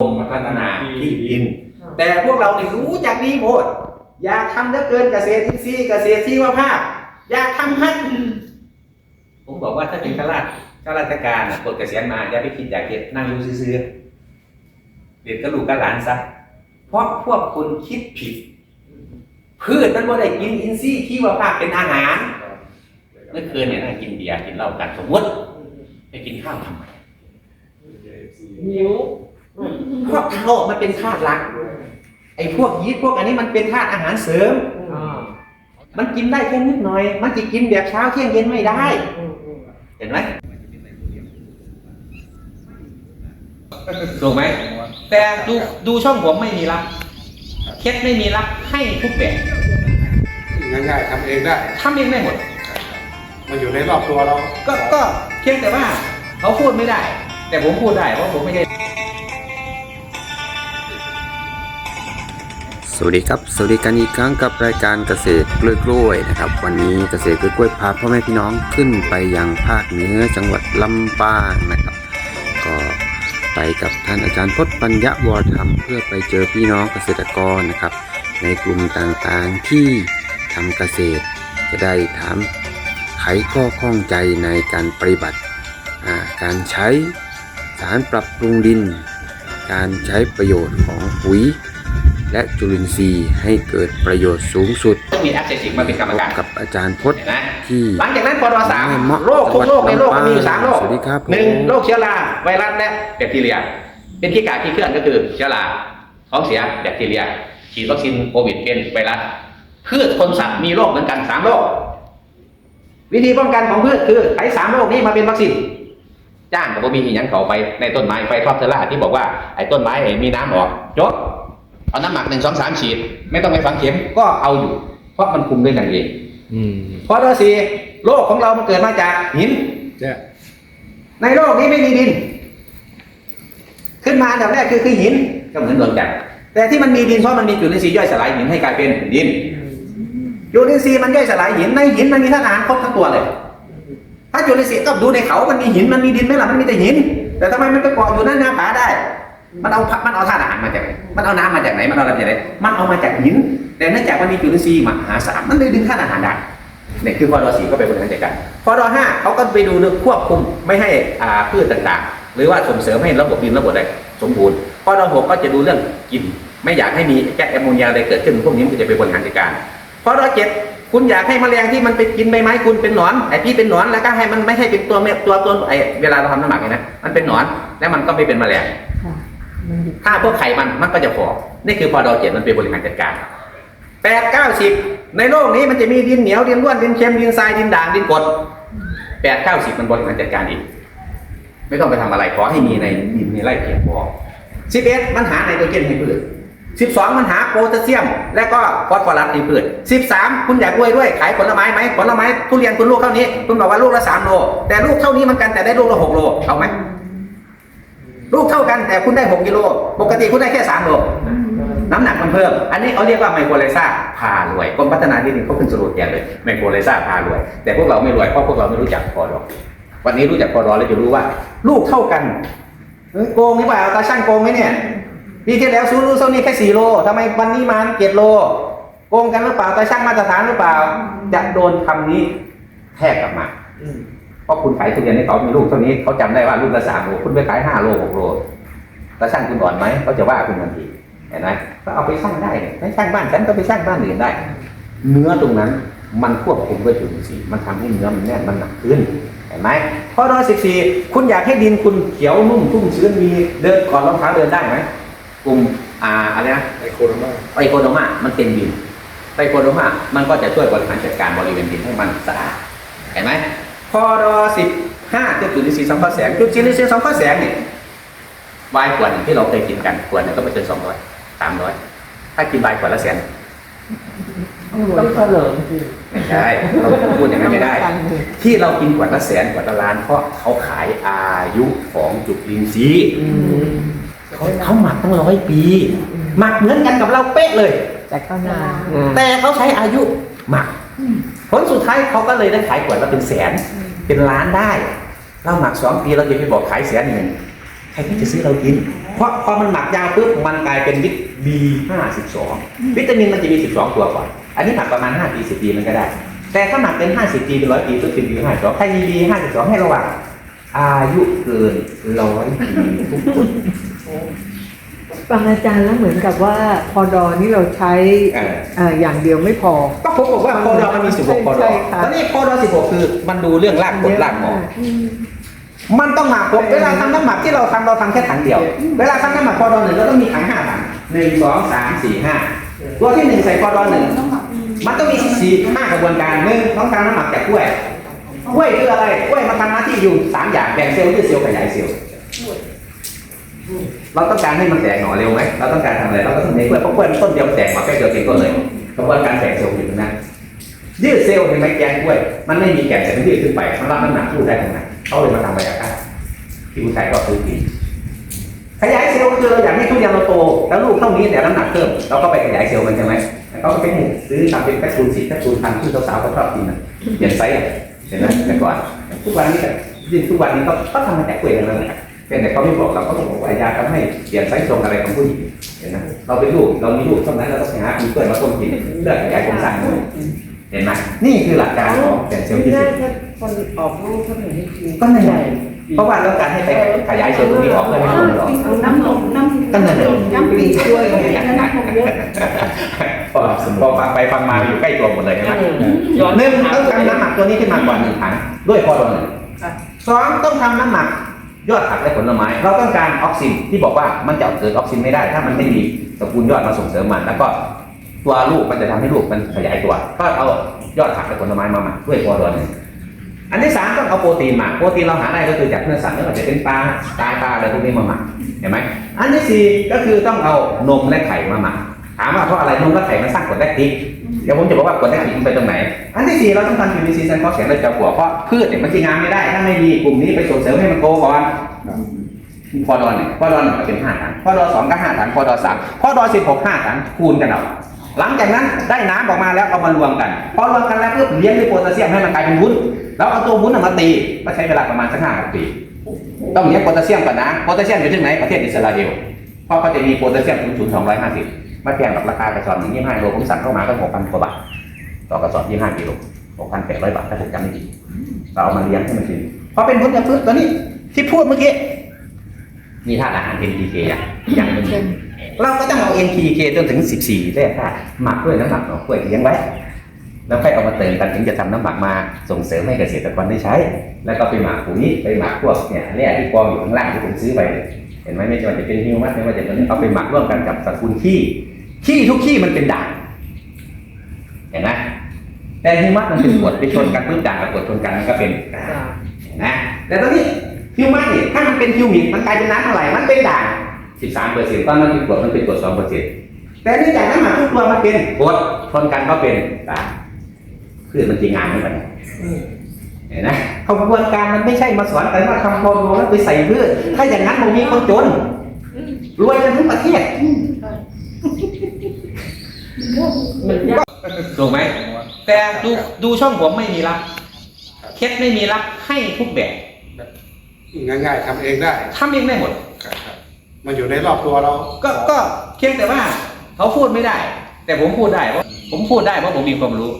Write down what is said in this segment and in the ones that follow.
กรมพัฒนาที่ดิน แต่พวกเราเนี่ยรู้จักดีโพดอยากทำเหลือเกินเกษตรอินทรีย์เกษตรชีวภาพ อยากทำให้ผมบอกว่าถ้าเป็นข้าราชข้าราชการน่ะปลดเกษียณมาอย่าไปคิดอยากเก็บนั่งอยู่ซื่อๆเด็ดกระดูกกระหลานซะเพราะพวกคุณคิดผิด พืชมันบ่ได้กินอินทรีย์ชีวภาพเป็นอาหารเมื่อคืนเนี่ยนั่งกินเบียร์กินเหล้ากันสมมติไปกินข้าวทำไมหิว เพราะข้าวมันเป็นธาตุหลัก ไอ้พวกยีสต์พวกอันนี้มันเป็นธาตุอาหารเสริมอ่ามันกินได้แค่นิดหน่อย มันจะกินแบบเช้าเที่ยงเย็นไม่ได้อืมอืมเห็นไหมถูกไหม แต่ดูดูช่องผมไม่มีรับเคล็ดไม่มีรับให้ทุกแบบง่ายๆทำเองได้ทำเองได้หมด มันอยู่ในรอบตัวเรา ก็ก็เพียงแต่ว่าเขาพูดไม่ได้ แต่ผมพูดได้เพราะผมไม่ได้ สวัสดีครับ สวัสดีกันอีกครั้งกับรายการเกษตรกล้วยกล้วยนะครับ วันนี้เกษตรกล้วยกล้วยพาพ่อแม่พี่น้องขึ้นไปยังภาคเหนือจังหวัดลำปางนะครับ ก็ไปกับท่านอาจารย์พจน์ปัญญาวรธรรม เพื่อไปเจอพี่น้องเกษตรกรนะครับ ในกลุ่มต่างๆที่ทำเกษตร จะได้ถามไขข้อข้องใจในการปฏิบัติการใช้สารปรับปรุงดิน การใช้ประโยชน์ของปุ๋ย และจุลินทรีย์ให้เกิดประโยชน์สูงสุด มีแอปเซสิกมาเป็นกรรมการกับอาจารย์พจน์เห็นไหมที่หลังจากนั้นปรสามแม่เมาะโรคทุกโรคในโลกมันมีอยู่สามโรคสวัสดีครับผมหนึ่งโรคเชื้อราไวรัสและแบคทีเรีย เป็นที่กาที่เคลื่อนก็คือเชื้อราท้องเสียแบคทีเรีย ฉีดวัคซีนโควิดเป็นไวรัสพืชคนสัตว์มีโรคเหมือนกันสามโรควิธีป้องกันของพืชคือใช้สามโรคนี้มาเป็นวัคซีนจ้างแต่ว่ามีอีกอย่างเขาไปในต้นไม้ไฟทอปเทอร่าที่บอกว่าไอ้ต้นไม้ไอ้มีน้ำออกจบ เอาน้ำหมักหนึ่งสองสามฉีด ไม่ต้องไปฝังเข็มก็เอาอยู่ เพราะมันคุมด้วยนั่นเองอืมข้อที่สี่โลกของเรามันเกิดมาจากหินเนี่ยในโลกนี้ไม่มีดิน ขึ้นมาอันดับแรกคือคือหินก็เหมือนดวงจันทร์แต่ที่มันมีดินเพราะมันมีจุลินทรีย์ย่อยสลายหินให้กลายเป็นดินจุลินทรีย์มันย่อยสลายหินในหินมันมีธาตุอาหารครบทั้งตัวเลย ถ้าจุลินทรีย์ก็ดูในเขา มันมีหินมันมีดินไหมล่ะมันมีแต่หิน แต่ทำไมมันไปเกาะอยู่หน้าหน้าผาได้ มันเอามันเอาธาตุอาหารมาจากไหน มันเอาน้ำมาจากไหน มันเอาอะไรจากไหน มันเอามาจากหิน แต่เนื่องจากมันมีจุลินทรีย์มหาศาลมันเลยดึงธาตุอาหารได้เนี่ยคือพอดอสี่ก็ไปบริหารจัดการพอดอห้าเขาก็ไปดูเรื่องควบคุมไม่ให้อ่าพืชต่างๆ หรือว่าส่งเสริมให้ระบบดินระบบอะไรสมบูรณ์พอดอหกก็จะดูเรื่องกิน ไม่อยากให้มีแก๊สแอมโมเนียอะไรเกิดขึ้นพวกนี้มันก็จะไปบริหารจัดการพอดอเจ็ดคุณอยากให้แมลงที่มันไปกินใบไม้คุณเป็นหนอนไอ้ที่เป็นหนอนแล้วก็ให้มันไม่ให้เป็นตัวเม็ดตัวตัวไอ้เวลาเราทำน้ำหมักเนี่ยนะมันเป็นหนอนแล้วมันก็ไม่เป็นแมลง ถ้าพวกไขมันมันก็จะฟอนี่คือพอดอเจ็ดมันเป็นบริหารจัดการแปดเก้าสิบในโลกนี้มันจะมีดินเหนียวดินร่วนดินเค็มดินทรายดินด่างดินกรดแปดเก้าสิบมันบริหารจัดการอีกไม่ต้องไปทำอะไรขอให้มีในดินในไร่เพียงพอสิบเอ็ดมันหาไนโตรเจนให้พืชสิบสองมันหาโพแทสเซียม และก็ฟอสฟอรัสในพืชสิบสามคุณอยากรวยด้วยขายผลไม้ไหมผลไม้ทุเรียนคุณลูกเท่านี้ คุณบอกว่าลูกละสามโล แต่ลูกเท่านี้มันกันแต่ได้ลูกละหกโลเอาไหม ลูกเท่ากันแต่คุณได้ 6 กิโล ปกติคุณได้แค่ 3 โล น้ำหนักมันเพิ่ม อันนี้เขาเรียกว่าไมโครไลซ่าพารวยกรมพัฒนาที่ดินเขาขึ้นสโลแกนเลยไมโครไลซ่าพารวย แต่พวกเราไม่รวยเพราะพวกเราไม่รู้จักพอรอวันนี้รู้จักพอรอแล้วจะรู้ว่า ลูกเท่ากันโกงหรือเปล่าตาช่างโกงไหมเนี่ยปีที่แล้วซูรู้โซนี่แค่4โลทำไมวันนี้มาเจ็ดโลโกงกันหรือเปล่าตาช่างมาตรฐานหรือเปล่า จะโดนคำนี้แทกกลับมา เพราะคุณขายทุเรียนให้เขามีลูกเท่านี้เขาจำได้ว่าลูกละสามโลคุณไปขายห้าโลหกโลแล้วช่างคุณอ่อนไหมเขาจะว่าคุณทันทีเห็นไหมก็เอาไปสร้างได้เนี่ยไปสร้างบ้านฉันก็ไปสร้างบ้านอื่นได้ เนื้อตรงนั้นมันควบคุมด้วยจุลินทรีย์มันทำให้เนื้อมันแน่นมันหนักขึ้นเห็นไหมข้อร้อยสิบสี่คุณอยากให้ดินคุณเขียวนุ่มชุ่มชื้นมีเดินก่อนรองเท้าเดินได้ไหมกลุ่มอ่าอะไรนะไอโคโรนาไตรโคโดมามันเป็นดินไตรโคโดมามันก็จะช่วยบริหารจัดการบริเวณดินให้มันสะอาดเห็นไหม พอรอสิบห้าจุดจุลินทรีย์สังเคราะห์แสงจุดจุลินทรีย์สังเคราะห์แสงเนี่ยวายขวดหนึ่งที่เราเคยกินกันขวดหนึงก็ไม่เกินสองร้อยสามร้อยถ้ากินวายขวดละแสนต้องเฉลิมสิไม่ใช่เราพูดอย่างนั้นไม่ได้ ที่เรากินขวดละแสนขวดละล้านเพราะเขาขายอายุของจุลินทรีย์อืมเขาเขาหมักตั้งร้อยปีหมักเหมือนกันกับเราเป๊ะเลย แต่ข้างหน้าแต่เขาใช้อายุหมัก ผลสุดท้ายเขาก็เลยได้ขายขวดละเป็นแสน เป็นล้านได้เราหมักสองปีเราจะไปบอกขายแสนหนึ่งใครที่จะซื้อเรากิน เพราะพอมันหมักยาวปุ๊บมันกลายเป็นวิต B52 วิตามินมันจะมี12ตัวก่อน อันนี้หมักประมาณ5ปี10ปีมันก็ได้ แต่ถ้าหมักเป็น50ปีเป็นร้อยปีก็คือ B52 ใครมี B52 ให้ระวังอายุเกินร้อยปีทุกคน ฟังอาจารย์แล้วเหมือนกับว่าพอดอนี่เราใช้เออเอ่ออย่างเดียวไม่พอ ก็ผมบอกว่าพอดอมันมี16พอดใช่อค่ะ แล้วนี่พอดอ16คือมันดูเรื่องรากกดรากหมอกมันต้องหมักครบเวลาทำน้ำหมักที่เราทำเราทำแค่ถังเดียว เวลาทำน้ำหมักพอดอหนึ่งเราต้องมีถังห้าถังหนึ่งสองสามสี่ห้าตัวที่หนึ่งใส่พอดอหนึ่งมันต้องมีสี่ห้ากระบวนการหนึ่งต้องการน้ำหมักจากกล้วยกล้วยคืออะไรกล้วยมันทำหน้าที่อยู่สามอย่างแบ่งเซลล์ยืดเซลล์ขยายเซลล์ เราต้องการให้มันแตกหน่อเร็วไหมเราต้องการทำอะไรเราก็ต้องใช้กล้วยเพราะกล้วยมันต้นเดียวแตกมาแค่เดียวเองก็เลยกระบวนการแตกเซลล์อยู่ตรงนั้นยืดเซลล์เห็นไหมแกนกล้วย มันไม่มีแกนแต่มันยืดขึ้นไปมันรับน้ำหนักสู้ได้ตรงนั้นเขาเลยมาทำใบยาฆ่าที่ผู้ชายก็ซื้อกินขยายเซลล์คือเราอยากให้ทุเรียนเราโตแล้วลูกเท่านี้แต่น้ำหนักเพิ่มเราก็ไปขยายเซลล์มันใช่ไหมแล้วก็ไปซื้อทำเป็นแคปซูลสีแคปซูลพันธุ์ที่สาวๆเขาชอบกินนะเปลี่ยนไซส์อะเห็นไหมแต่ก่อนทุกวันนี้ยิ่งทุกวันนี้ก็ก็ทำมาจากกล้วยทั้งนั้นะ เป็นแต่เขาไม่บอกเราก็บอกว่ายาทำให้เปลี่ยนไซส์ทรงอะไรของผู้หญิงเห็นไหมเราเป็นลูกเรามีลูกเท่านั้นเราต้องไปหามีกล้วยมาต้มกินเลือดขยายโครงสร้างด้วยเห็นไหมนี่คือหลักการของเปลี่ยนเซลล์ที่น่าสุดจะคนออกลูกเขาถึงให้กินก็นั่นแหละเพราะว่าเราการให้ไปขยายเซลล์ตรงนี้ออกเพื่อให้มันหลอกน้ำนมน้ำก็นั่นแหละน้ำปีช่วยน้ำนมเยอะพอพอฟังไปฟังมาอยู่ใกล้ตัวหมดเลยใช่ไหมหนึ่งต้องทำน้ำหมักตัวนี้ขึ้นมาก่อนหนึ่งถังด้วยพอดอหนึ่งสองต้องทำน้ำหมัก ยอดผักและผลไม้ เราต้องการออกซินที่บอกว่ามันจะเกิดออกซินไม่ได้ ถ้ามันไม่มีตระกูลยอดมาส่งเสริมมัน แล้วก็ตัวลูกมันจะทำให้ลูกมันขยายตัว ก็เอายอดผักและผลไม้มาหมักด้วยพอดอหนึ่งอันที่สามต้องเอาโปรตีนมาโปรตีนเราหาได้ก็คือจากเนื้อสัตว์ไม่ว่าจะเป็นปลาตายปลาอะไรพวกนี้มาหมักเห็นไหมอันที่สี่ก็คือต้องเอานมและไข่มาหมักถามว่าเพราะอะไรนมและไข่มันสร้างกรดแลคติก เดี๋ยวผมจะบอกว่ากรดแลคติกมันไปตรงไหน อันที่สี่เราต้องทำ PVC ซันฟอสแข็งเลยจะหัวเพราะพืชเนี่ยมันจะงามไม่ได้ ถ้าไม่มีกลุ่มนี้ไปส่งเสริมให้มันโตก่อนพอดอนเนี่ยพอดอนหนึ่งก็เป็นห้าถังพอดอสองก็ห้าถังพอดอสามพอดอสิบหกห้าถังคูณกันเอาหลังจากนั้นได้น้ำออกมาแล้วเอามารวมกันพอรวมกันแล้วเพื่อเลี้ยงด้วยโพแทสเซียมให้มันกลายเป็นวุ้นแล้วเอาตัววุ้นน่ะมาตีก็ใช้เวลาประมาณสักห้าปี ต้องเลี้ยงโพแทสเซียมก่อนนะโพแทสเซียมอยู่ที่ไหนประเทศอิสราเอลเพราะเขาจะมีโพแทสเซียมถึงศูนย์สองร้อยห้าสิบ มาแพงกับราคากระสอบหนึ่งยี่ห้าโลผมสั่งเข้ามาก็หกพันกว่าบาทต่อกระสอบยี่ห้ากิโลหกพันแปดร้อยบาทถ้าผมจำไม่ผิดเราเอามาเลี้ยงให้มันกินพอเป็นผลจากพืชตัวนี้ที่พูดเมื่อกี้มีธาตุอาหาร NPK อย่างอย่างหนึงเราก็ต้องเอา NPK จนถึง 14แร่ธาตุหมักด้วยน้ำหมักหน่อกล้วยเลี้ยงไว้ แล้วค่อยเอามาเติมกันถึงจะทำน้ำหมักมาส่งเสริมให้เกษตรกรได้ใช้ แล้วก็ไปหมักปุ๋ยไปหมักพวกเนี่ยแร่ที่กองอยู่ข้างล่างที่ผมซื้อไปเนี่ยเห็นไหมไม่ว่าจะเป็นฮิวมัสไม่ว่าจะเป็นเอาไปหมักร่วมกันกับตระกูลขี้ขี้ทุกขี้มันเป็นด่างเห็นไหมแต่ฮิวมัสมันเป็นกรดไปชนกันปุ๊บด่างกับกรดชนกันมันก็เป็นด่างนะแต่ตอนนี้ฮิวมัสเนี่ยถ้ามันเป็นฮิวมิกมันกลายเป็นน้ำเท่าไหร่มันเป็นด่าง13เปอร์เซ็นต์ตอนนั้นเป็นกรดมันเป็นกรด2เปอร์เซ็นต์แต่เนื่องจากน้ำหมักทุกตัวมันเป็นกรดชนกันก็เป็นด่างพืชมันจริงงานเหมือนกัน นไหมกระบวนการมันไม่ใช่มาสอนกันว่าทำโปรโมแล้วไปใส่พืชถ้าอย่างนั้นมันมีคนจนรวยกันทั้งประเทศมันยากถูกไหมแต่ดูดูช่องผมไม่มีรับเคสไม่มีรับให้ทุกแบบง่ายๆทำเองได้ทำเองได้หมดครับครับมันอยู่ในรอบตัวเรา ก็ก็เพียงแต่ว่าเขาพูดไม่ได้ แต่ผมพูดได้เพราะผมพูดได้เพราะผมมีความรู้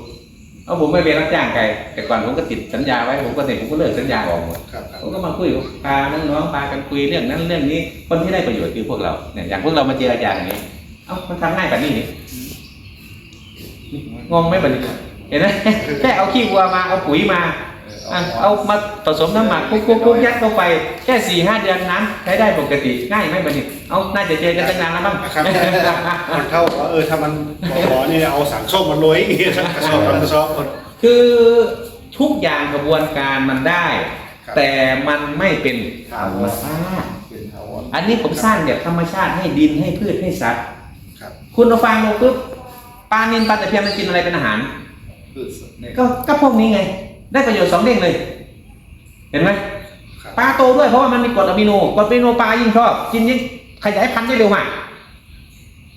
เอาผมไม่เป็นรับจ้างใครแต่ก่อนผมก็ติดสัญญาไว้ผมก็เสร็จผมก็เลิกสัญญาออกหมดครับครับผมก็มาคุยกับพาน้องๆพากันคุยเรื่องนั้นเรื่องนี้คนที่ได้ประโยชน์คือพวกเราเนี่ยอย่างพวกเรามาเจรจาอย่างนี้ เอ้ามันทำง่ายแบบนี้นี่งงไหมบัดนี้เห็นไหมแค่เอาขี้วัวมาเอาปุ๋ยมา อะเอามาผสมน้ำหมักคุกคุกคุกยัดเข้าไปแค่สี่ห้าเดือนน้ำใช้ได้ปกติง่ายไหมบัดนี้เอาน่าจะเจอกันตั้งนานแล้วมั้งครับมันเท่ากับว่าเออถ้ามันบอนี่เอาสังส้มมันโรยอย่างเงี้ยกระสอบกระสอบมันคือทุกอย่างกระบวนการมันได้ครับแต่มันไม่เป็นธรรมชาติเป็นเท่าอันนี้ผมสร้างแบบธรรมชาติให้ดินให้พืชให้สัตว์ครับคุณเอาฟังลงปุ๊บปลานินปลาตะเพียนมันกินอะไรเป็นอาหารพืชเนี่ยก็ก็พวกนี้ไง ได้ประโยชน์สองเด้งเลย เห็นไหมครับปลาโตด้วยเพราะว่ามันมีกรดอะมิโนกรดอะมิโนปลายิ่งชอบกินยิ่งขยายพันธุ์ได้เร็วมาก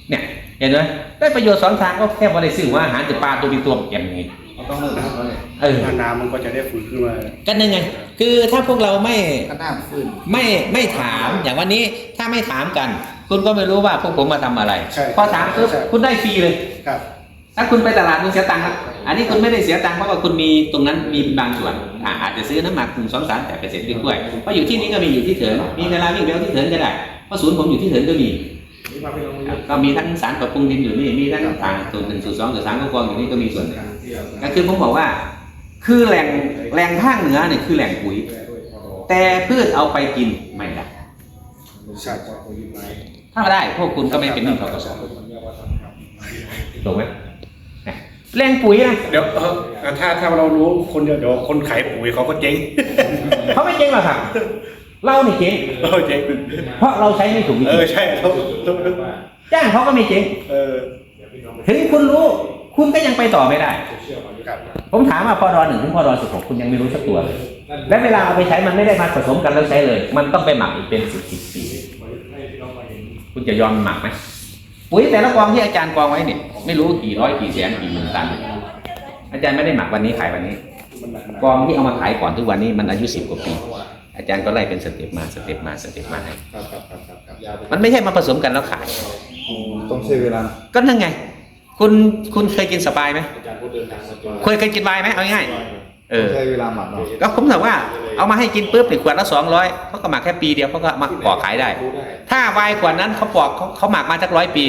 เนี่ยเห็นไหมได้ประโยชน์สองทางก็แค่ว่าได้ซื้อว่าอาหารจากปลาตัวเป็นตัวอย่างนี้มันต้องเลิกนะครับเออถ้าน้ำมันก็จะได้ฟื้นขึ้นมาก็นั่นไงคือถ้าพวกเราไม่ก็น้ำฟื้นไม่ไม่ถามอย่างวันนี้ถ้าไม่ถามกัน คุณก็ไม่รู้ว่าพวกผมมาทำอะไรใช่พอถามปุ๊บใช่คุณได้ฟรีเลยครับ ถ้าคุณไปตลาดคุณเสียตังค์ครับ อันนี้คุณไม่ได้เสียตังค์เพราะว่าคุณมีตรงนั้นมีบางส่วนอ่าอาจจะซื้อน้ำหมักถึงสองสามแต่เปอร์เซ็นต์ด้วยเพราะอยู่ที่นี้ก็มีอยู่ที่เถินมีเวลาวิ่งเร็วที่เถินก็ได้เพราะศูนย์ผมอยู่ที่เถินก็มีครับก็มีทั้งสารปรับปรุงดินอยู่นี่มีทั้งต่างสูตรหนึ่งสูตรสองสูตรสามก็กองอยู่นี่ก็มีส่วนหนึ่งก็คือผมบอกว่า คือแหล่งแหล่งภาคเหนือเนี่ยคือแหล่งปุ๋ย แต่พืชเอาไปกินไม่ได้ใช่ถ้าได้พวกคุณก็ไม่เป็นหนี้ทกศถูกไหมเนี่ย แรงปุ๋ยนะเดี๋ยวเออถ้าถ้าเรารู้คนเดียวเดี๋ยวคนขายปุ๋ยเขาก็เจ๊งเขาไม่เจ๊งหรอกครับ เรานี่เจ๊งเออเจ๊งเพราะเราใช้ไม่ถูกวิเอธีอใช่เราจ้างเขาก็ไม่เจ๊งเออถึงคุณรู้ คุณก็ยังไปต่อไม่ได้ครับผมถามว่าพอรอหนึ่งถึงพอรอสิบหกคุณยังไม่รู้สักตัวเลย และเวลาเอาไปใช้มันไม่ได้มาผสมกันแล้วใช้เลย มันต้องไปหมักอีกเป็นสิบสิบปี คุณจะยอมหมักไหม ปุ๋ยแต่ละกองที่อาจารย์กองไว้เนี่ยไม่รู้กี่ร้อยกี่แสนกี่หมื่นตัน อาจารย์ไม่ได้หมักวันนี้ขายวันนี้ กองที่เอามาขายก่อนทุกวันนี้มันอายุสิบกว่าปี อาจารย์ก็ไล่เป็นสเต็ปมาสเต็ปมาสเต็ปมาให้มันไม่ใช่มาผสมกันแล้วขายต้องใช้เวลา ก็นั่นไง คุณคุณเคยกินสปายไหมเคยเคยกินไวน์ไหมเอาง่าย เออ ใช้เวลาหมักเนาะก็ผมถามว่าเอามาให้กินปุ๊บหนึ่งขวดละสองร้อยเขาก็หมักแค่ปีเดียวเขาก็มาปอกขายได้ ถ้าไวน์ขวดนั้นเขาปอกเขาเขาหมักมาสักร้อยปี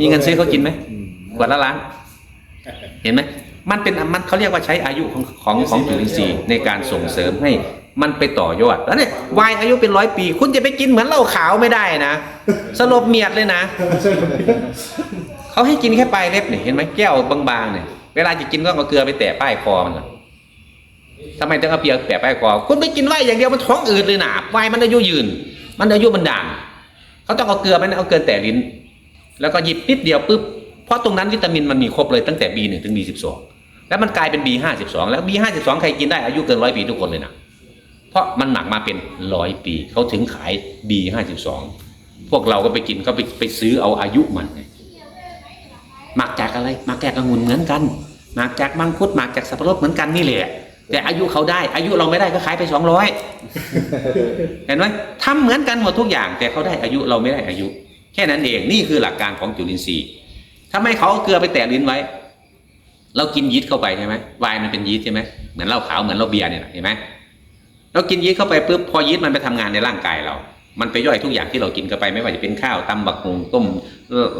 มีเงินซื้อเขากินไหมอืมขวดละล้าน เห็นไหมมันเป็นมันเขาเรียกว่าใช้อายุของของของจุลินทรีย์ในการส่งเสริมให้มันไปต่อยอด แล้วเนี่ยไวน์อายุเป็นร้อยปี คุณจะไปกินเหมือนเหล้าขาวไม่ได้นะสลบเมียดเลยนะ เขาให้กินแค่ปลายเล็บเนี่ยเห็นไหมแก้วบางๆเนี่ยเวลาจะกินก็เอาเกลือไปแตะป้ายคอมันก่อน ทำไมต้องเอาเปียกแตะป้ายคอคุณไปกินไวน์อย่างเดียวมันท้องอืดเลยนะไวน์มันอายุยืน มันอายุมันด่างเขาต้องเอาเกลือไปเอาเกลือแตะลิ้น แล้วก็หยิบนิดเดียวปุ๊บเพราะตรงนั้นวิตามินมันมีครบเลยตั้งแต่ B1 ถึง B12 แล้วมันกลายเป็น B52 แล้ว B52 ใครกินได้อายุเกินร้อยปีทุกคนเลยนะเพราะมันหมักมาเป็นร้อยปีเขาถึงขาย B52 พวกเราก็ไปกินก็ไปไปซื้อเอาอายุมันไงหมักจากอะไรหมักจากองุ่นเหมือนกันหมักจากมังคุดหมักจากสับปะรดเหมือนกันนี่แหละ แต่อายุเขาได้ อายุเราไม่ได้ก็ขายไปสองร้อยเห็นไหมทำเหมือนกันหมดทุกอย่าง แต่เขาได้อายุเราไม่ได้อายุ แค่นั้นเองนี่คือหลักการของจุลินทรีย์ทำไมเขาเอาเกลือไปแตะลิ้นไว้ เรากินยีสต์เข้าไปใช่ไหมไวน์มันเป็นยีสต์ใช่ไหมเหมือนเหล้าขาวเหมือนเหล้าเบียร์เนี่ยนะเห็นไหมเรากินยีสต์เข้าไปปุ๊บพอยีสต์มันไปทำงานในร่างกายเรา มันไปย่อยทุกอย่างที่เรากินเข้าไปไม่ว่าจะเป็นข้าวตำบักหุงต้ม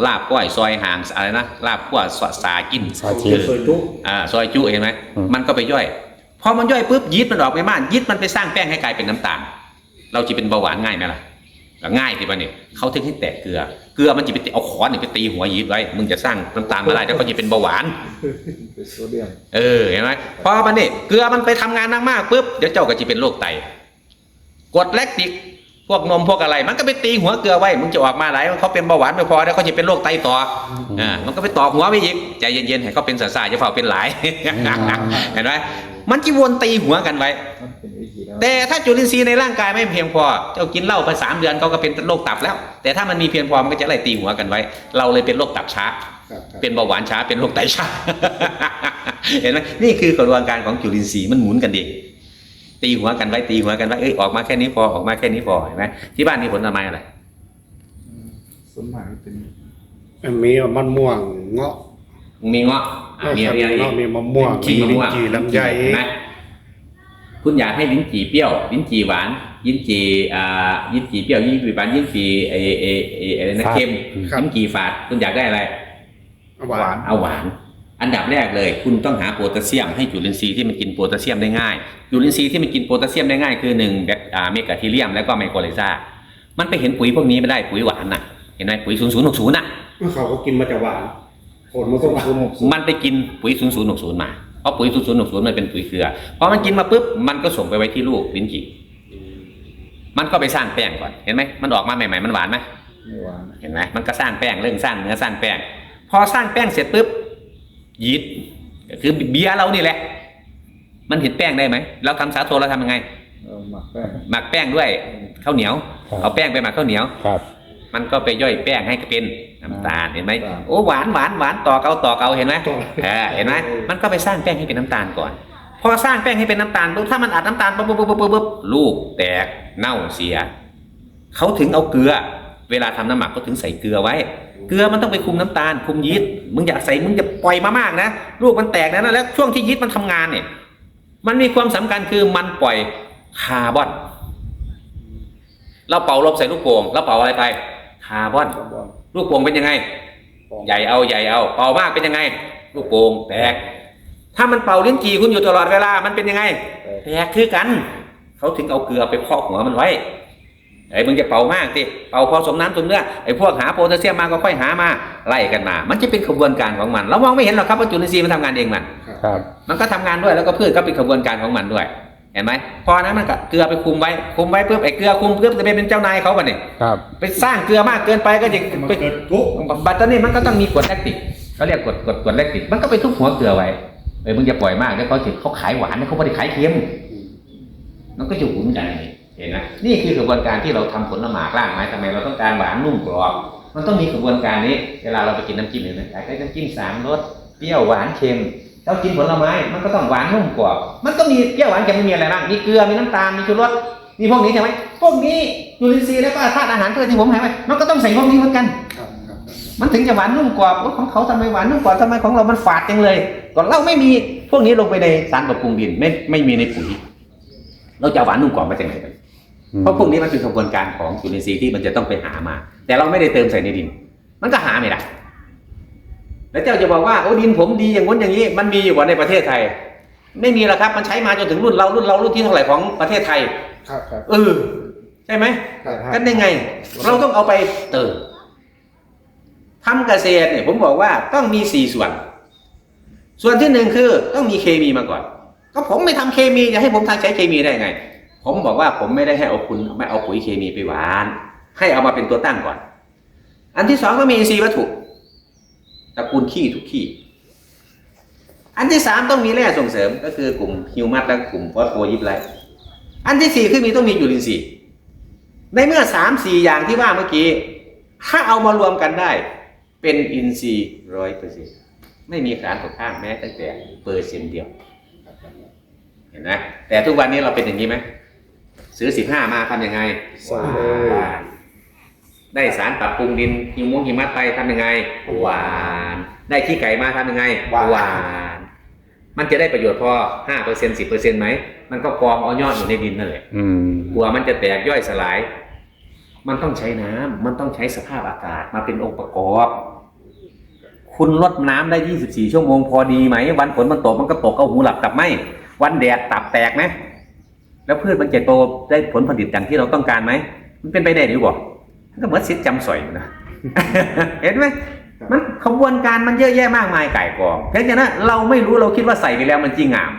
ลาบก้อยซอยห่างอะไรนะลาบก้อยสากินซอยจุสวยจุอ่าซอยจุเห็นไหมมันก็ไปย่อยพ อมันย่อยปุ๊บยีสต์มันออกไปมากยีสต์มันไปสร้างแป้งให้กลายเป็นน้ำตาล เราจะเป็นเบาหวานง่ายไหมล่ะก็ง่ายทีปะเนี่ยเขาถึงให้แตะเกลือ เกลือมันจะไปตีเอาขอนเนี่ยไปตีหัวยีสต์ไว้ มึงจะสร้างน้ำตาลมาได้แล้วก็จะเป็นเบาหวานเป็นโซเดียมเออเห็นไหมพอมันเนี่ยเกลือมันไปทำงานมากๆปุ๊บเดี๋ยวเจ้าก็จะเป็นโรคไตกรดแลคติกพวกนมพวกอะไร มันก็ไปตีหัวเกลือไว้ มึงจะออกมาไหนเขาเป็นเบาหวานไม่พอแล้วเขาจะเป็นโรคไตต่ออ่ามันก็ไปต่อหัวไปอีกใจเย็นๆให้เขาเป็นสาสายจะเฝ้าเป็นหลายเห็นไหม มันจีวนตีหัวกันไว้ มันเป็นวิธีแล้วแต่ถ้าจุลินทรีย์ในร่างกายไม่เพียงพอเจ้ากินเหล้าไปสามเดือนเขาก็เป็นโรคตับแล้ว แต่ถ้ามันมีเพียงพอมันก็จะไล่ตีหัวกันไว้ เราเลยเป็นโรคตับช้า ครับครับเป็นเบาหวานช้าเป็นโรคไตช้า เห็นไหมนี่คือกระบวนการของจุลินทรีย์มันหมุนกันดีตีหัวกันไว้ตีหัวกันไว้เอ้ยออกมาแค่นี้พอออกมาแค่นี้พอเห็นไหมที่บ้านมีผลไม้อะไรส่วนมากเป็น มีมันม่วงเงาะ มีเงาะอะมีอะไรอีกเงาะมีมะม่วงลิ้นจี่มีมะม่วงลิ้นจี่ลำไยเห็นไหมคุณอยากให้ลิ้นจี่เปรี้ยวลิ้นจี่หวานลิ้นจี่อ่าลิ้นจี่เปรี้ยวลิ้นจี่หวานลิ้นจี่เอเอเออะไรนะเค็มลิ้นจี่ฝาดคุณอยากได้อะไร หวาน เอาหวาน อันดับแรกเลย คุณต้องหาโพแทสเซียมให้จุลินทรีย์ที่มันกินโพแทสเซียมได้ง่ายจุลินทรีย์ที่มันกินโพแทสเซียมได้ง่ายคือหนึ่งแบคอ่าเมกะทีเรียมแล้วก็ไมโครไลซามันไปเห็นปุ๋ยพวกนี้ไม่ได้ปุ๋ยหวานน่ะ เห็นไหมปุ๋ยศูนย์ศูนย์หกศูนย์น่ะ เขาก็กินมาจากหวาน ผลมันก็หวานมันไปกินปุ๋ยศูนย์ศูนย์หกศูนย์มา เพราะปุ๋ยศูนย์ศูนย์หกศูนย์มันเป็นปุ๋ยเกลือพอมันกินมาปุ๊บมันก็ส่งไปไว้ที่ลูกลิ้นจี่มันก็ไปสร้างแป้งก่อนเห็นไหมมันออกมาใหม่ๆมันหวานไหมไม่หวานเห็นไหมมันก็สร้างแป้งเรื่องสร้างเนื้อสร้างแป้ง พอสร้างแป้งเสร็จปุ๊บยีสต์ก็คือเบียร์เรานี่แหละ มันเห็นแป้งได้ไหมเราทำสาโทเราทำยังไงเออหมักแป้งหมักแป้งด้วยข้าวเหนียว ครับ เอาแป้งไปหมักข้าวเหนียว ครับ มันก็ไปย่อยแป้งให้เป็นน้ำตาลเห็นไหมครับโอ้หวานหวานหวานต่อเกาต่อเกาเห็นไหมต่อเออเห็นไหมมันก็ไปสร้างแป้งให้เป็นน้ำตาลก่อน พอสร้างแป้งให้เป็นน้ำตาลปุ๊บถ้ามันอัดน้ำตาลปุ๊บปุ๊บปุ๊บปุ๊บปุ๊บลูกแตกเน่าเสียเขาถึงเอาเกลือ เวลาทำน้ำหมักเขาถึงใส่เกลือไว้ เกลือมันต้องไปคุมน้ำตาล คุมยีสต์มึงอย่าใส่มึงจะปล่อยมามากนะลูกมันแตกนะแล้วช่วงที่ยีสต์มันทำงานเนี่ย มันมีความสำคัญคือมันปล่อยคาร์บอนเราเป่าลมใส่ลูกโป่งเราเป่าอะไรไป คาร์บอน คาร์บอนลูกโป่งเป็นยังไงใหญ่เอาใหญ่เอา เป่ามากเป็นยังไง ลูกโป่งแตก ถ้ามันเป่าลิ้นจี่คุณอยู่ตลอดเวลา มันเป็นยังไงแตกคือกัน เขาถึงเอาเกลือไปพอกหัวมันไว้ ไอ้มึงจะเป่ามากสิเป่าพอสมน้ำสมเนื้อ ไอ้พวกหาโพแทสเซียมมาก็ค่อยหามา ไล่กันมา มันจะเป็นขบวนการของมัน เรามองไม่เห็นหรอกครับว่าจุลินทรีย์มันทำงานเองมัน ครับ มันก็ทำงานด้วยแล้วก็พืชก็เป็นขบวนการของมันด้วย เห็นไหมพอนั้นมันก็เกลือไปคุมไว้คุมไว้ปุ๊บไอ้เกลือคุมปุ๊บจะไปเป็นเจ้านายเขาป่ะเนี่ยครับ ไปสร้างเกลือมากเกินไปก็จะมันไปเกิดกุ๊กบัตตอนนี้มันก็ต้องมีกรดแลคติกเขาเรียกกรดกรดกรดแลคติกมันก็ไปทุบหัวเกลือไว้เออมึงจะปล่อยมากแล้วเขาสิเขาขายหวานนะเขาไม่ได้ขายเค็มมันก็จะหุ่นกันเห็นไหมนี่คือกระบวนการที่เราทำผลหมากล่างไม้ทำไมเราต้องการหวานนุ่มกรอบมันต้องมีกระบวนการนี้ เวลาเราไปกินน้ำจิ้มเห็นไหมอยากได้น้ำจิ้มสามรสเปรี้ยวหวานเค็ม เรากินผลไม้มันก็ต้องหวานนุ่มกรอบมันก็มีเปรี้ยวหวานเค็มมันมีอะไรบ้างมีเกลือมีน้ำตาลมีชูรสมีพวกนี้ใช่ไหมพวกนี้ยูรินทรีย์แล้วก็ธาตุอาหารเพื่อที่ผมหายไปมันก็ต้องใส่พวกนี้เหมือนกันครับครับมันถึงจะหวานนุ่มกรอบโอ้ของเขาทำไมหวานนุ่มกรอบทำไมของเรามันฝาดจังเลย ก่อนเราไม่มีพวกนี้ลงไปในสารปรับปรุงดินไม่ไม่มีในปุ๋ยเราจะเอาหวานนุ่มกรอบมาจากไหนกันเพราะพวกนี้มันเป็นกระบวนการของจุลินทรีย์ที่มันจะต้องไปหามา แต่เราไม่ได้เติมใส่ในดิน มันก็หาไม่ได้ แล้วเจ้าจะบอกว่าโอ้ดินผมดีอย่างง้นอย่างนี้ มันมีอยู่กว่าในประเทศไทย ไม่มีหรอกครับ มันใช้มาจนถึงรุ่นเรารุ่นเรารุ่นที่เท่าไหร่ของประเทศไทย ครับครับเออใช่ไหมครับกันได้ไง เราต้องเอาไปเติมทำเกษตรเนี่ยผมบอกว่าต้องมีสี่ส่วน ส่วนที่หนึ่งคือต้องมีเคมีมาก่อน ก็ผมไม่ทำเคมีจะให้ผมทางใช้เคมีได้ไง ผมบอกว่าผมไม่ได้ให้เอาคุณไม่เอาปุ๋ยเคมีไปหวาน ให้เอามาเป็นตัวตั้งก่อน อันที่สองก็มีอินทรีย์วัตถุ ตระกูลขี้ทุกขี้ อันที่สามต้องมีแร่ส่งเสริมก็คือกลุ่มฮิวมัสและกลุ่มฟอสโฟยิบไลท์อันที่สี่คือมีต้องมีจุลินทรีย์ในเมื่อสามสี่อย่างที่ว่าเมื่อกี้ ถ้าเอามารวมกันได้ เป็นอินทรีย์ร้อยเปอร์เซ็นต์ไม่มีสารตกค้างแม้แต่แต่เปอร์เซ็นต์เดียว เห็นไหมแต่ทุกวันนี้เราเป็นอย่างนี้ไหมซื้อสิบห้ามาทำยังไงใส่เลยหวานได้สารปรับปรุงดินหิวมงหิมัดไปทำยังไงหวาน ได้ขี้ไก่มาทำยังไงหวาน นมันจะได้ประโยชน์พอห้าเปอร์เซ็นสิบเปอร์เซ็นต์ไหม มันก็กองเอายอดอยู่ในดินนั่นแหละอืมกลัวมันจะแตกย่อยสลาย มันต้องใช้น้ำมันต้องใช้สภาพอากาศมาเป็นองค์ประกอบ คุณลดน้ำได้ 24 ชั่วโมงพอดีไหม วันฝนมันตกมันก็ตกเอาหูหลับกลับไหมวันแดดตับแตกไหมแล้วพืชมันจะโตได้ผลผลิตอย่างที่เราต้องการไหม มันเป็นไปได้หรือเปล่ามันก็เหมือนซิดจำสอยอยู่นะ เห็นไหม มันขบวนการมันเยอะแยะมากมายไก่ายกองเพราะฉะนั้นเราไม่รู้เราคิดว่าใส่ไปแล้วมันจริงงาม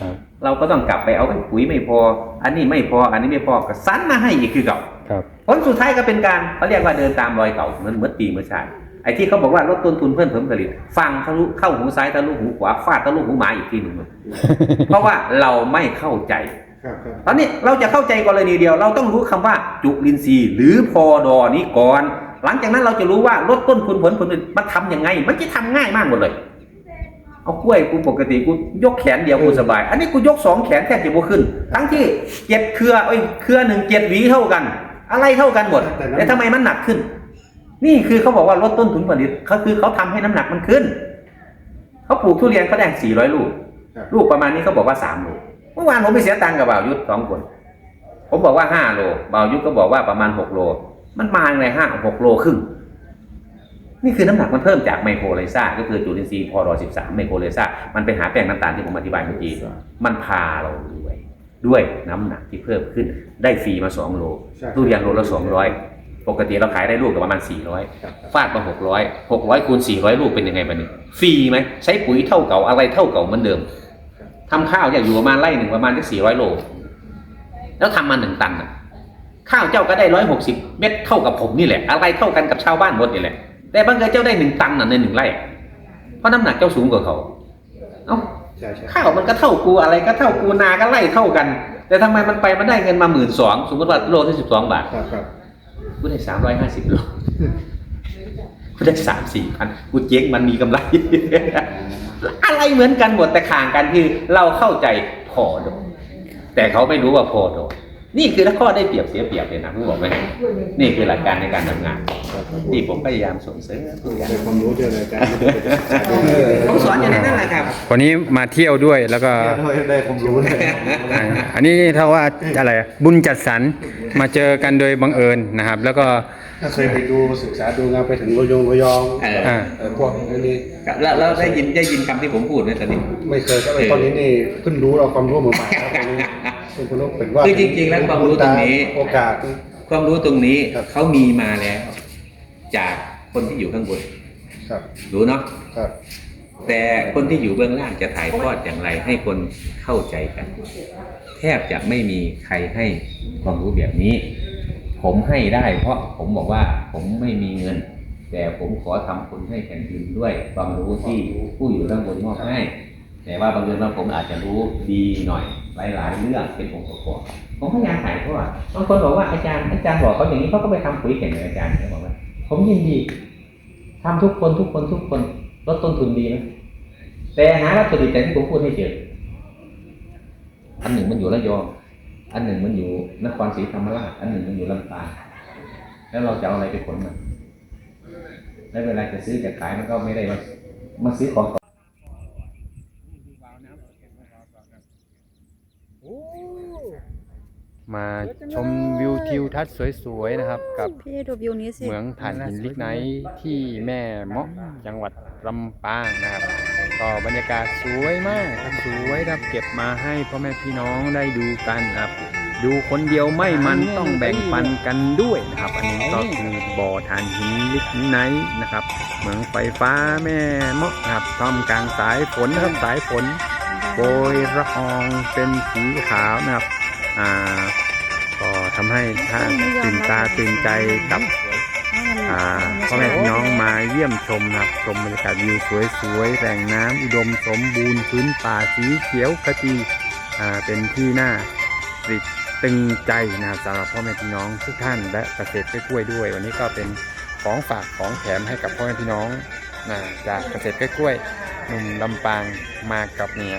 ครับเราก็ต้องกลับไปเอาไอ้ปุ๋ยไม่พอ อันนี้ไม่พอ อันนี้ไม่พอก็ซันมาให้อีกคือเก่าครับผลสุดท้ายก็เป็นการเขาเรียกว่าเดินตามรอยเก่าเหมือนเหมือนปีเหมือนชาติไอ้ที่เขาบอกว่าลดต้นทุนเพิ่มผลผลิต ฟังทะลุเข้าหูซ้ายทะลุหูขวาฟาดทะลุหูหมาอีกทีหนึ่งเพราะว่าเราไม่เข้าใจครับครับตอนนี้เราจะเข้าใจกรณีเดียว เราต้องรู้คำว่าจุลินทรีย์ หรือพอดอนี้ก่อน หลังจากนั้นเราจะรู้ว่าลดต้นทุนผลผลิตมันทำยังไง มันจะทำง่ายมากหมดเลย เอากล้วยกูปกติกูยกแขนเดียวกูสบาย อันนี้กูยกสองแขนแทบจะบ่ขึ้น ทั้งที่เจ็ดเครือเอ้ยเครือหนึ่งเจ็ดหวีเท่ากัน อะไรเท่ากันหมดแต่ทำไมมันหนักขึ้น นี่คือเขาบอกว่าลดต้นทุนผลิตเขาคือเขาทำให้น้ำหนักมันขึ้นเขาปลูกทุเรียนเขาได้สี่ร้อยลูกลูกประมาณนี้เขาบอกว่าสามโลเมื่อวานผมไปเสียตังค์กับบ่าวยุทธสองคน ผมบอกว่าห้าโลบ่าวยุทธก็บอกว่าประมาณหกโล มันมาในห้าหกโลครึ่ง นี่คือน้ำหนักมันเพิ่มจากไมโครไลซ่าก็คือจุลินทรีย์พอรอสิบสามไมโครไลซ่ามันไปหาแป้งน้ำตาลที่ผมอธิบายเมื่อกี้มันพาเราด้วย ด้วยน้ำหนักที่เพิ่มขึ้นได้ฟรีมาสองโลใช่ทุเรียนโลละสองร้อยปกติเราขายได้ลูกละประมาณสี่ร้อยครับฟาดมาหกร้อยหกร้อยคูณสี่ร้อยลูกเป็นยังไงบ้างนี่ฟรีไหมใช้ปุ๋ยเท่าเก่าอะไรเท่าเก่าเหมือนเดิมทำข้าวเนี่ยอยู่ประมาณไร่หนึ่งประมาณสักสี่ร้อยโล แล้วทำมาหนึ่งตันน่ะ ข้าวเจ้าก็ได้ร้อยหกสิบเม็ดเท่ากับผมนี่แหละ อะไรเท่ากันกับชาวบ้านหมดนี่แหละ แต่บางเกิดเจ้าได้หนึ่งตันน่ะในหนึ่งไร่ เพราะน้ำหนักเจ้าสูงกว่าเขา เอ้าใช่ใช่ข้าวมันก็เท่ากูอะไรก็เท่ากูนาก็ไล่เท่ากัน แต่ทำไมมันไปมันได้เงินมาหมื่นสองสมมติว่าโลที่สิบสองบาทครับครับกูได้สามร้อยห้าสิบโลกูได้สามสี่พันกูเจ๊งมันมีกำไร อะไรเหมือนกันหมดแต่ข่างกันคือเราเข้าใจพอโดนแต่เขาไม่รู้ว่าพอโด นนี่คือข้อได้เปรียบเสียเปรียบเลยนะผมบอกไหมนี่คือหลักการในการทำงานที่ผมพยายามส่งเสริมทุกอย่างเป็นความรู้เดียวเลยอาจารย์ไม่ได้ไปศึกษาดูผมสอนอยู่ในนั้นแหละครับวันนี้มาเที่ยวด้วยแล้วก็ได้ความรู้เลยอ่าอันนี้ถ้าว่าอะไรอะบุญจัดสรรมาเจอกันโดยบังเอิญนะครับ แล้วก็ถ้าเคยไปดูศึกษาดูงานไปถึงระยองระยองเอออ่าเออพวกนี้ครับแล้วแล้วได้ยินได้ยินคำที่ผมพูดไหมตอนนี้ ไม่เคยก็เลยตอนนี้นี่เพิ่งรู้เราความรู้ใหม่ๆ ครับตอนนี้เพิ่งรู้เป็นว่าคือจริง ๆ แล้วความรู้ตรงนี้โอกาส ความรู้ตรงนี้ครับเขามีมาแล้ว จากคนที่อยู่ข้างบนครับรู้เนาะครับ แต่คนที่อยู่เบื้องล่างจะถ่ายทอดอย่างไร ให้คนเข้าใจกัน แทบจะไม่มีใครให้ความรู้แบบนี้ ผมให้ได้เพราะผมบอกว่าผมไม่มีเงิน แต่ผมขอทำคุณให้แผ่นดินด้วยความรู้ที่ผู้อยู่ข้างบนมอบให้ แต่ว่าบางเรื่องว่าผมอาจจะรู้ดีหน่อยหลายๆเรื่องเป็นองค์ประกอบผมพยายามถ่ายทอดบางคนบอกว่าอาจารย์อาจารย์บอกเขาอย่างนี้เขาก็ไปทำปุ๋ยแข่งกับอาจารย์เขาบอกว่า ผมยินดีทำทุกคนทุกคนทุกคนลดต้นทุนดีนะแต่หาวัตถุดิบแต่ที่ผมพูดให้เจออันหนึ่งมันอยู่ระยองอันหนึ่งมันอยู่นครศรีธรรมราชอันหนึ่งมันอยู่ลำปางแล้วเราจะเอาอะไรไปขนมันแล้วเวลาจะซื้อจะขายมันก็ไม่ได้มามาซื้อของ มาชมวิวทิวทัศน์สวยๆนะครับ กับพี่ดูวิวนี้สิเหมืองถ่านหินลิกไนท์ที่แม่เมาะจังหวัดลำปางนะครับก็บรรยากาศสวยมากครับสวยครับเก็บมาให้พ่อแม่พี่น้องได้ดูกันนะครับ ดูคนเดียวไม่มันต้องแบ่งปันกันด้วยนะครับ อันนี้ก็คือบ่อถ่านหินลิกไนท์นะครับเหมืองไฟฟ้าแม่เมาะนะครับท่ามกลางสายฝนนะครับสายฝนโปรยละอองเป็นสีขาวนะครับ อ่าก็ทำให้ท่านตื่นตาตื่นใจกับอ่าพ่อแม่พี่น้องมาเยี่ยมชมนะครับชมบรรยากาศวิวสวยๆแหล่งน้ำอุดมสมบูรณ์พื้นป่าสีเขียวขจีอ่าเป็นที่น่าตริดตึงใจนะครับสำหรับพ่อแม่พี่น้องทุกท่านและเกษตรกล้วยๆด้วย วันนี้ก็เป็นของฝากของแถมให้กับพ่อแม่พี่น้องนะจากเกษตรกล้วยๆหนุ่มลำปางมากับเมีย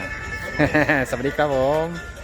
สวัสดีครับผม